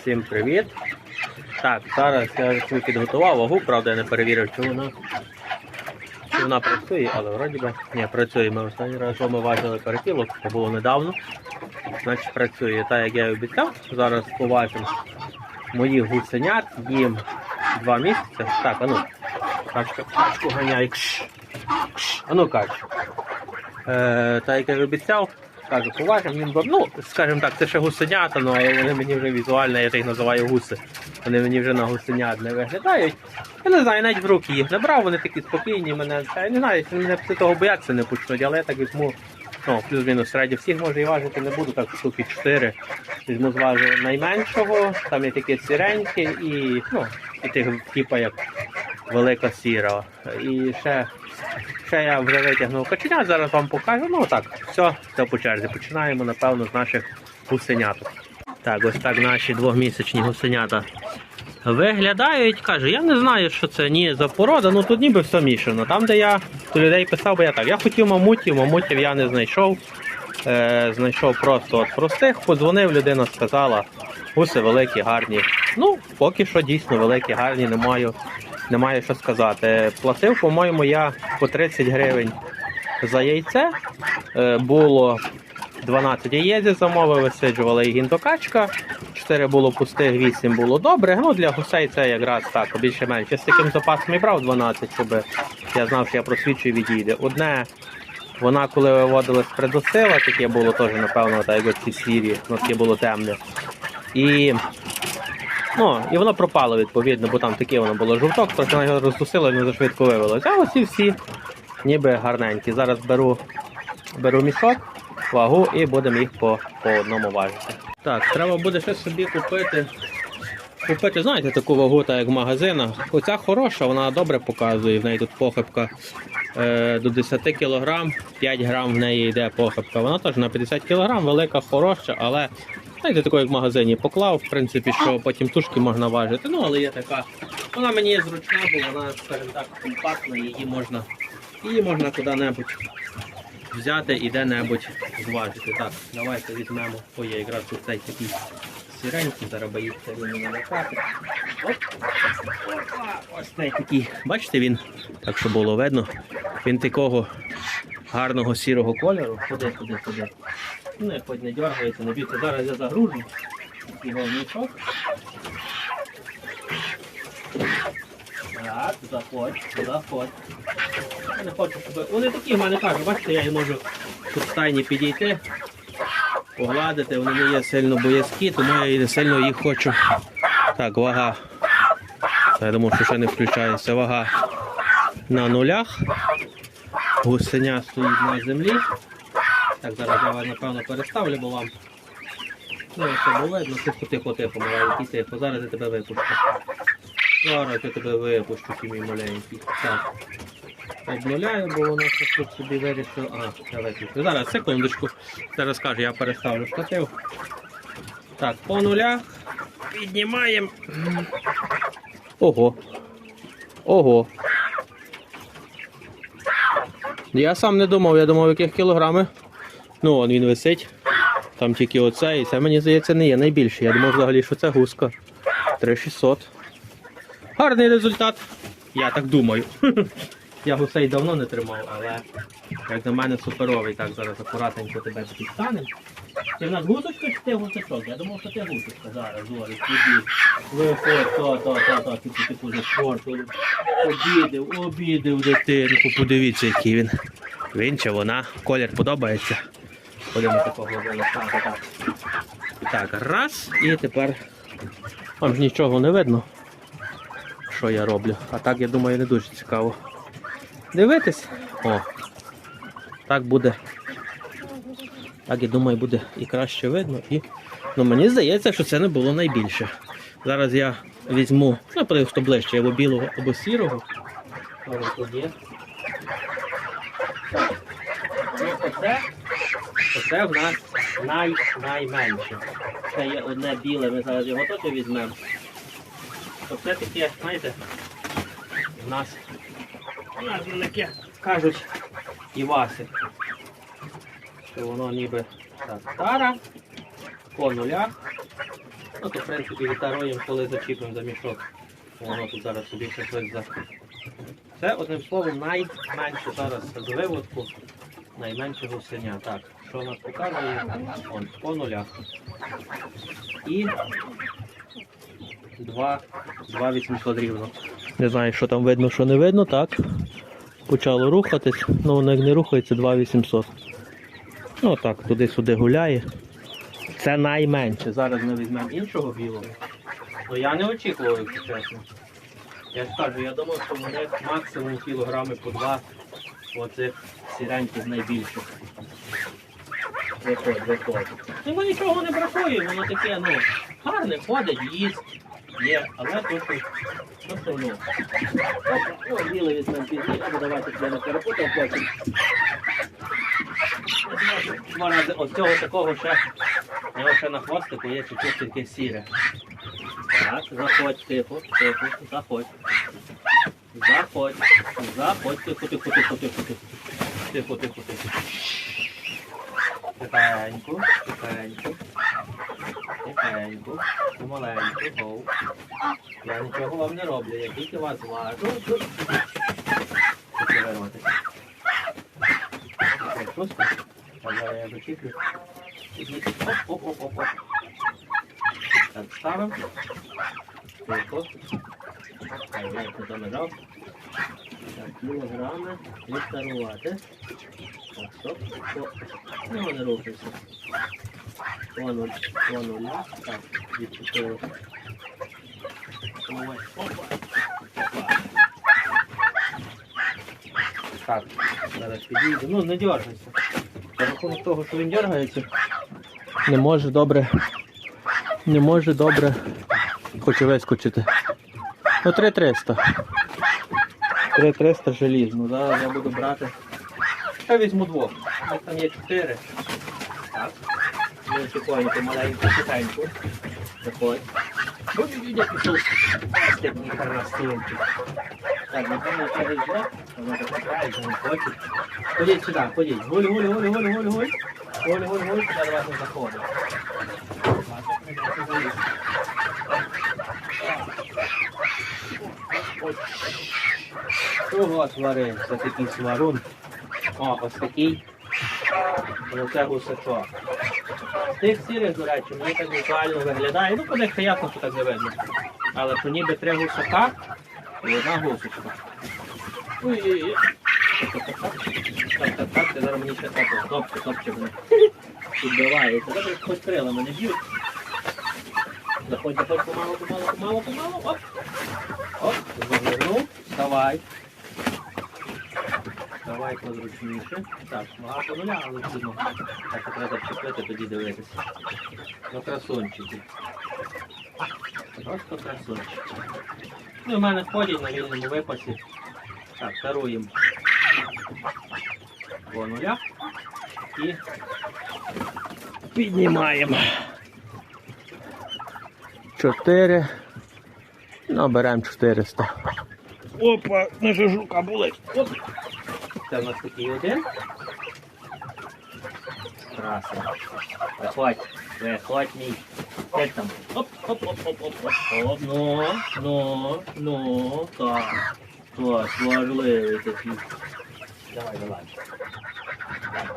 Всім привіт. Так, зараз я собі підготував вагу, правда, я не перевірив, чи вона, чи вона працює, але вроді би ні, працює. Ми останній раз ми важили перекілок, це було недавно. Значить працює. Так як я і обіцяв, зараз поважимо моїх гусенят, їм два місяці. Так, ану, качка, качку ганяй. Ану качку. Е, так як я і обіцяв, кажу, поважимо їм, два- ну, скажімо так, це ще гусенята, ну, але вони мені вже візуально, я їх називаю гуси. Вони мені вже на гусенят не виглядають. Я не знаю, навіть в руки їх не брав, вони такі спокійні, мене. Я не знаю, мене після того бояться не почнуть, але я так візьму, ну, плюс-мінус середі всіх може і важити не буду, так штуки 4. Візьму зважу найменшого, там є такі сіренькі і, ну, і тих типа як велика сіра. І ще, ще я вже витягнув каченя, зараз вам покажу. Ну так, все, все по черзі. Починаємо, напевно, з наших гусеняток. Так, ось так наші двохмісячні гусенята виглядають. Кажу, я не знаю, що це ні за порода, ну тут ніби все мішано. Там, де я до людей писав, бо я так. Я хотів мамутів, мамутів я не знайшов. Е, знайшов просто от простих, подзвонив, людина сказала, гуси великі, гарні. Ну, поки що дійсно великі, гарні, не маю, не маю що сказати. Платив, по-моєму, я по 30 гривень за яйце. Е, було 12 яєць замовив, висиджували і гіндокачка. 4 було пустих, 8 було добре. Ну для гусей це якраз так, більше-менше. Я з таким запасом і брав 12, щоб я знав, що я просвічую відійде. Одне, вона коли виводилась предосила, таке було теж, напевно, так як ці сірі, ну таке було темне. І Ну, і воно пропало відповідно, бо там таке воно було жовток, трохи вона його роздусила і воно зашвидко вивелось. А ось і всі ніби гарненькі. Зараз беру, беру мішок, вагу і будемо їх по, по одному важити. Так, треба буде ще собі купити. Купити, знаєте, таку вагу, так як в магазинах. Оця хороша, вона добре показує, в неї тут похибка е, до 10 кг, 5 грам в неї йде похибка. Вона теж на 50 кг, велика, хороша, але знаєте, таку як в магазині поклав, в принципі, що потім тушки можна важити. Ну, але є така. Вона мені є зручна, бо вона, скажімо так, компактна, її можна, її можна куди-небудь взяти і де-небудь зважити. Так, давайте візьмемо. Ой, я якраз тут цей такий сіренький, зараз боїться він не налякати. Оп. Опа, Ось цей такий. Бачите, він, так що було видно, він такого гарного сірого кольору. Ходи, ходи, ходи. Ну, хоч не дергається, не бійся. Зараз я загружу його в мішок. Так, заходь, заходь. Я не хочу, щоб... Вони такі в мене кажуть, бачите, я їм можу тут стайні підійти, погладити, вони не є сильно боязкі, тому я не сильно їх хочу. Так, вага. Я думаю, що ще не включається. Вага на нулях. Гусеня стоїть на землі. Так, зараз я напевно переставлю, бо вам ну, все було видно, тихо, тихо, тихо, маленький, тихо. Зараз я тебе випущу. Зараз я тебе випущу, ти мій маленький. Так. Обнуляю, бо воно щось тут собі вирішило. А, я виключу. Зараз, секундочку. Зараз кажу, я переставлю штатив. Так, по нулях. Піднімаємо. Ого. Ого. Я сам не думав, я думав, яких кілограми. Ну, он він висить. Там тільки оце, і це мені здається не є найбільше. Я думав взагалі, що це гуска. 3600. Гарний результат. Я так думаю. Я гусей давно не тримав, але як на мене суперовий. Так, зараз акуратненько тебе підстанемо. Ти в нас гусочка чи ти гусачок? Я думав, що ти гусочка зараз, Зорі, туди. Виходь, то, то, то, то, типу, типу, за спорту. Обідив, обідив дитинку, подивіться, який він. Він чи вона. Колір подобається. Ходимо такого так, так. Так, раз, і тепер вам ж нічого не видно, що я роблю. А так, я думаю, не дуже цікаво. Дивитись. О, так буде. Так, я думаю, буде і краще видно. І... Ну, мені здається, що це не було найбільше. Зараз я візьму, ну, подивись, хто ближче, або білого, або сірого. Тут є. Ну, оце, оце в нас най, найменше. Це є одне біле, ми зараз його теж візьмемо. Оце таке, знаєте, в нас, у нас велике, кажуть, Іваси. Що воно ніби так, стара, по нулях. Ну, то, в принципі, відтаруємо, коли зачіпимо за мішок. Воно тут зараз собі ще щось за. Це одним словом найменше зараз з виводку, найменше гусеня. Так, що нас показує? Он, по нулях. І 2, 2800 рівно. Не знаю, що там видно, що не видно, так. Почало рухатись, ну воно як не рухається 2800. Ну так, туди-сюди гуляє. Це найменше. Зараз ми візьмемо іншого білого. Ну я не очікував, якщо чесно. Я ж кажу, я думав, що в них максимум кілограми по два оцих сіреньких найбільших. Виходить, виходить. Йому нічого не бракує, воно таке, ну, гарне, ходить, їсть, є, але то, що, то, ну. Опа, ну, білий візьмемо пізніше, давайте я не перепутав потім. Рази от цього такого ще, у нього ще на хвостику є чуть-чуть таке сіре. Так, заходь, тихо, тихо, заходь. Заходь, заходь, тихо, тихо, тихо, тихо, тихо. Тихо, тихо, тихо. Тихенько, тихенько. Тихенько, помаленьку, гоу. Я нічого вам не роблю, я тільки вас важу. Тільки вирвати. Так, просто. А зараз я зачіплю. Оп, оп, оп, оп, оп. Так, ставимо. Тихо. Так, я їх не замирав. Так, кілограми відтарувати. Так, стоп, стоп. Ну, вони рухаються. Воно, воно ля. Так, відчепили. Ой, опа. Опа. Так, зараз підійду. Ну, не дергайся. За рахунок того, що він дергається, не може добре. Не може добре хоче вискочити. Ну, 3300. 3300 желізно. Зараз я буду брати. Я візьму двох. Нас там є чотири. Так. Ну, тихонько, маленьку, тихеньку. Заходь. Ой, як пішов. Такий карнастинки. Так, напевно, це візьме. Воно грається, не хоче. Ходіть сюди, ходіть. Гуль, гуль, гуль, гуль, гуль, гуль. Гуль, гуль, гуль, сюди до вас не заходить. Чого сварився такий сварун? О, ось такий. Оце гусачок. З тих сірих, до речі, мені так візуально виглядає. Ну, подивіться, ясно, що так не видно. Але що ніби три гусака і одна гусочка. Ой-ой-ой. Так, так, так, ти зараз мені ще так, топче, топче мене. Підбивається. Добре, хоч крилами не б'ють. Заходь, заходь, помалу, помалу, помалу, помалу. Оп. Оп, завернув. Вставай. Давай позручніше. Так, багато нуля, але сильно. Так, і треба вчепити, тоді дивитися. Ну, красунчики. Просто красунчики. Ну, в мене ходять на вільному випасі. Так, таруємо по нулях і піднімаємо. Чотири. Наберемо 400. Опа, наша жука болить. Оп. Це у нас такий один. Красиво. Виходь, виходь мій. Де там? Оп, оп, оп, оп, оп, оп, оп. Ну, ну, ну, так. Так, важливий такий. Давай, давай.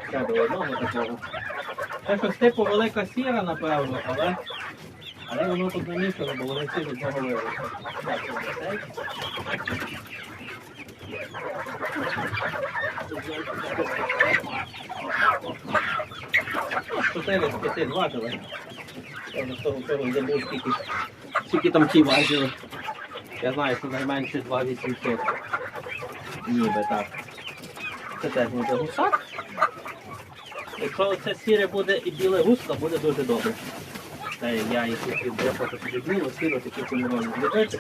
Ще до одного такого. Це щось типу велика сіра, напевно, але. Але воно тут не мішано, бо вони всі одного виросли. Так. Чотири з п'яти важили. Я до того всього забув, скільки, там ті важили. Я знаю, що найменше 2800. Ніби так. Це теж буде гусак. Якщо це сіре буде і біле гуска, буде дуже добре. Та я їх відбрехати біло, сіро такі кольорові зробити.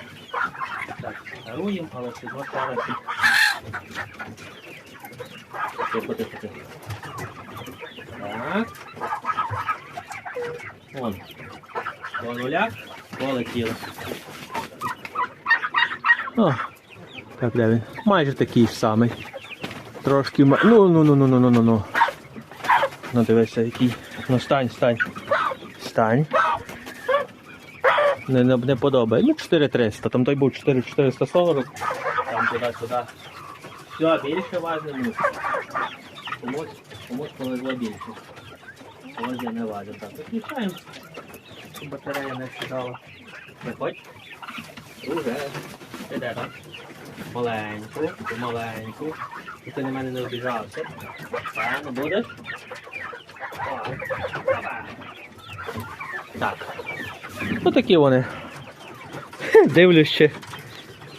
Так, даруємо, але все одно зараз. Тихо, тихо. Так. По нулях полетіло. О, так, де він? Майже такий ж самий. Трошки ма... Ну, ну, ну, ну, ну, ну, ну, ну. Ну, дивися, який. Ну, стань, стань. Стань. Не, не, не подобає. Ну, 4300, там той був 4440, там туди-сюди. Все, більше мусить. Комусь, комусь повезло більше. Я не важу. Так, виключаємо. Щоб батарея не сідала. Виходь. Уже. Іде, так? Маленьку, маленьку. І ти на мене не обіжався. Не будеш? Так. Ну такі вони. Дивлюсь, чи,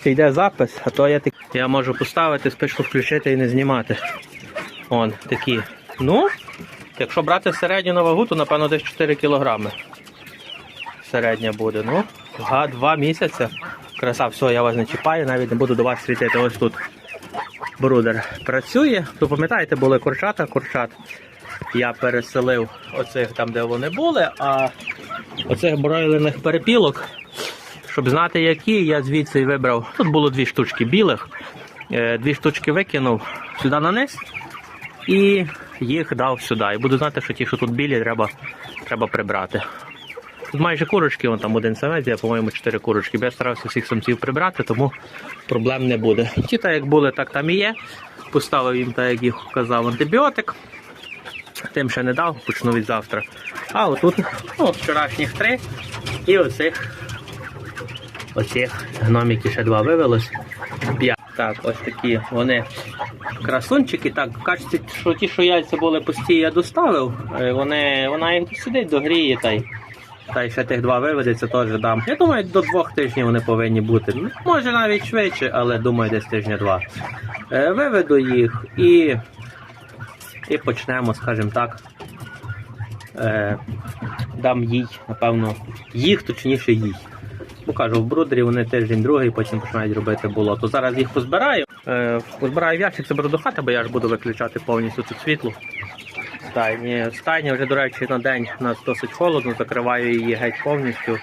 йде запис, а то я так. Я можу поставити, спочатку включити і не знімати. Он такі. Ну, якщо брати середню на вагу, то напевно десь 4 кілограми. Середня буде. Ну, два місяці. Краса, все, я вас не чіпаю, навіть не буду до вас світити. Ось тут брудер працює. Ви пам'ятаєте, були курчата, курчат. Я переселив оцих там, де вони були, а оцих бройлерних перепілок, щоб знати які, я звідси вибрав. Тут було дві штучки білих. Е, Дві штучки викинув сюди на низ і їх дав сюди. І буду знати, що ті, що тут білі, треба, треба прибрати. Майже курочки, вон там один самець, я, по-моєму, чотири курочки. Я старався всіх самців прибрати, тому проблем не буде. Ті, так як були, так там і є. Поставив їм, так як їх казав, антибіотик. Тим ще не дав, почну від завтра. А отут, ну, вчорашніх три. І оцих, оцих гноміки ще два вивелось. Так, ось такі вони красунчики. Так, кажуть, що ті, що яйця були пусті, я доставив. Е, Вони, вона їх сидить, догріє та й. Та й ще тих два виведеться, теж дам. Я думаю, до двох тижнів вони повинні бути. Ну, Може навіть швидше, але думаю, десь тижня-два. Е, Виведу їх і, і почнемо, скажімо так. Е, дам їй, напевно, їх, точніше їй. Бо кажу, в брудері вони тиждень другий, потім починають робити болото. Зараз їх позбираю. Е, позбираю ящик, заберу до хати, бо я ж буду виключати повністю тут світло. Стайні. Стайня вже, до речі, на день у нас досить холодно, закриваю її геть повністю.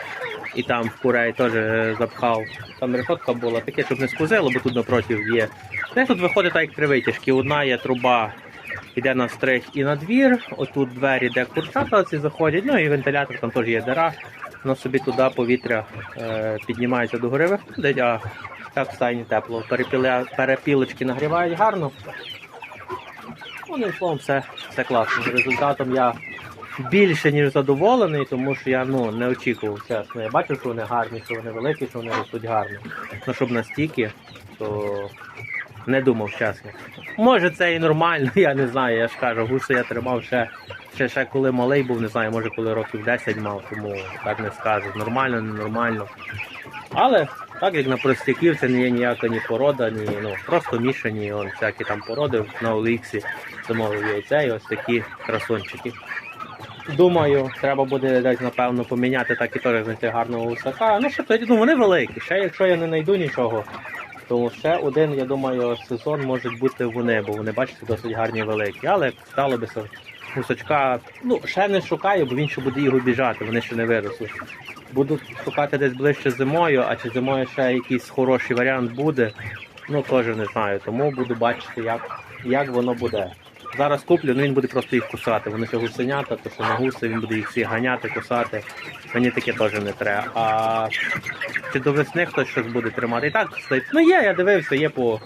І там в курей теж е, запхав. Там решетка була, таке, щоб не скузило, бо тут напроти є. Це тут виходить так як три витяжки. Одна є труба, йде на стрих і на двір. Отут двері, де курчата ці заходять. Ну і вентилятор, там теж є дира. Воно собі туди повітря е, піднімається до гори, виходить, а так в стайні тепло. Перепілочки нагрівають гарно. Одним словом, все, все класно. Результатом я більше ніж задоволений, тому що я ну, не очікував, чесно. Я бачив, що вони гарні, що вони великі, що вони ростуть гарно. Ну, щоб настільки, то не думав, чесно. Може це і нормально, я не знаю. Я ж кажу, гуси я тримав ще, ще, ще коли малий був, не знаю, може коли років 10 мав, тому так не скажу. Нормально, ненормально. Але так як на простяків це не є ніяка ні порода, ні ну просто мішані он, всякі там породи на Оліксі, замовив яйця і ось такі красончики. Думаю, треба буде десь, напевно, поміняти так і теж знайти гарного гусака. Ну, що тоді, ну вони великі. Ще якщо я не знайду нічого, то ще один, я думаю, сезон можуть бути вони, бо вони, бачите, досить гарні великі. Але стало би гусачка, ну, ще не шукаю, бо він ще буде його біжати, вони ще не виросли. Буду шукати десь ближче зимою, а чи зимою ще якийсь хороший варіант буде, ну теж не знаю. Тому буду бачити, як, як воно буде. Зараз куплю, ну він буде просто їх кусати. Вони ще гусенята, то що на гуси він буде їх всі ганяти, кусати. Мені таке теж не треба. А чи до весни хтось щось буде тримати? І так стоїть. Ну є, я дивився, є по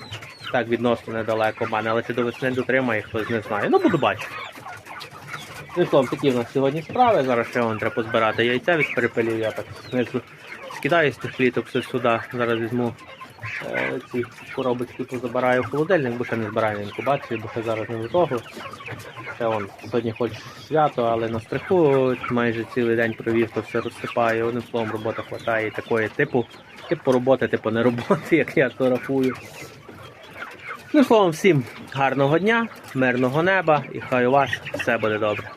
так відносно недалеко в мене, але чи до весни дотримає, хтось не знає. Ну буду бачити. Словом, такі в нас сьогодні справи. Зараз ще вон треба позбирати яйця від перепелів. Я так знизу скидаю з тих кліток все сюди. Зараз візьму е, ці коробочки позабираю в холодильник, бо ще не збираю інкубацію, бо ще зараз не до того. Ще вон, сьогодні хоч свято, але на стриху майже цілий день провів, то все розсипаю. Одним словом, робота хватає такої типу, типу роботи, типу не роботи, як я то рахую. Ну, словом, всім гарного дня, мирного неба і хай у вас все буде добре.